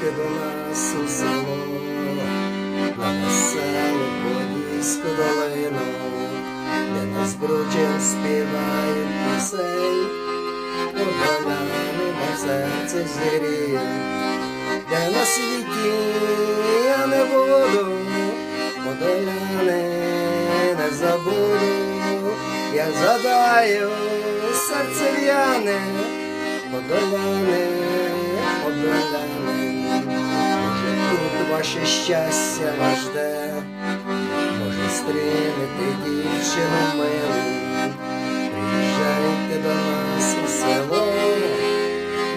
Приїжджайте до нас у село, на веселу Подільську долину, де нас бручем співають пісень, Подоляни на серце зірі, де на світі я не буду, Подоляни не забуду, я задаю серце в'яне, Подоляни, Подоляни, ваше щастя вас жде, може стрінете дівчину милу, приїжджайте до нас у село,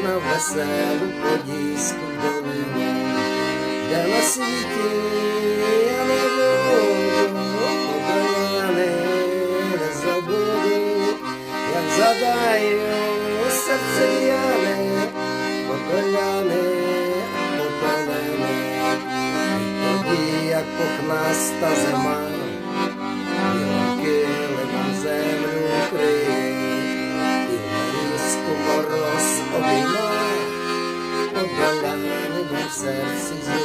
на веселу подільську долину, де на світі я не буду, Подоляни не забуду, як задаю серце яне, та зима, білки на землю криє, і морозку мороз обіймає, обдала в серці зі.